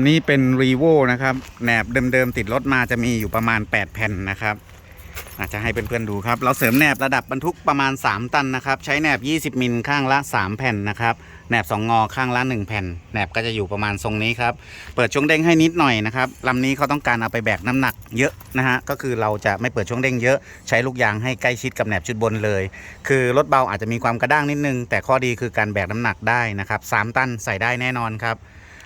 ำนี้เป็นรีโวนะครับแหนบเดิมๆติดรถมาจะมีอยู่ประมาณ 8 แผ่นนะครับอาจจะให้เพื่อนๆดูครับ เราเสริมแหนบระดับบรรทุกประมาณ 3 ตันนะครับ ใช้แหนบ 20 มิลข้างละ 3 แผ่นนะครับแหนบ 2 งอข้างละ 1 แผ่นแหนบก็จะอยู่ประมาณทรงนี้ครับ เปิดช่วงเด้งให้นิดหน่อยนะครับลำนี้เขาต้องการเอาไปแบกน้ำหนักเยอะนะฮะก็คือเราจะไม่เปิดช่วงเด้งเยอะ ใช้ลูกยางให้ใกล้ชิดกับแหนบชุดบนเลย คือรถเบาอาจจะมีความกระด้างนิดนึง แต่ข้อดีคือการแบกน้ำหนักได้นะครับสามตันใส่ได้แน่นอนครับ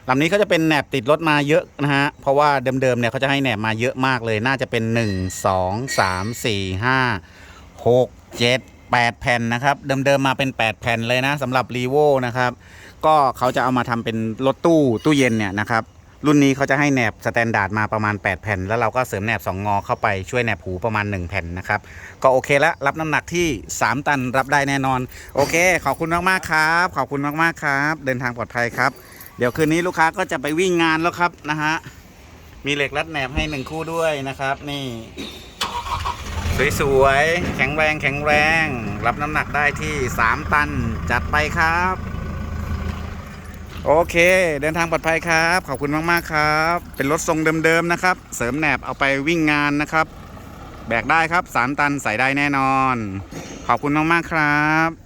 ลำนี้เขาจะเป็นแหนบติดรถมาเยอะนะฮะ เพราะว่าเดิมๆเนี่ยเขาจะให้แหนบมาเยอะมากเลย น่าจะเป็น 1 2 3 4 5 6 7 8 แผ่นนะครับ เดิมๆมาเป็น 8 แผ่นเลยนะสำหรับรีโวนะครับ ก็เขาจะเอามาทำเป็นรถตู้ตู้เย็นเนี่ยนะครับรุ่นนี้เขาจะให้แหนบสแตนดาร์ดมาประมาณ 8 แผ่น แล้วเราก็เสริมแหนบ 2 งอเข้าไปช่วยแหนบหูประมาณ 1 แผ่นนะครับ ก็โอเคแล้วรับน้ำหนักที่ 3 ตันรับได้แน่นอน โอเค ขอบคุณมาก ๆ ครับ ขอบคุณมาก ๆ ครับ เดินทางปลอดภัยครับ เดี๋ยวคืนนี้ลูกค้าก็จะไปวิ่งงานแล้วครับนะฮะ มีเหล็กรัดแหนบให้หนึ่งคู่ด้วยนะครับ นี่ สวยๆ แข็งแรงแข็งแรง รับน้ำหนักได้ที่ 3 ตัน จัดไปครับ โอเค เดินทางปลอดภัยครับ ขอบคุณมากๆครับ เป็นรถทรงเดิมๆนะครับ เสริมแหนบเอาไปวิ่งงานนะครับ แบกได้ครับ 3 ตันใส่ได้แน่นอน ขอบคุณมากๆครับ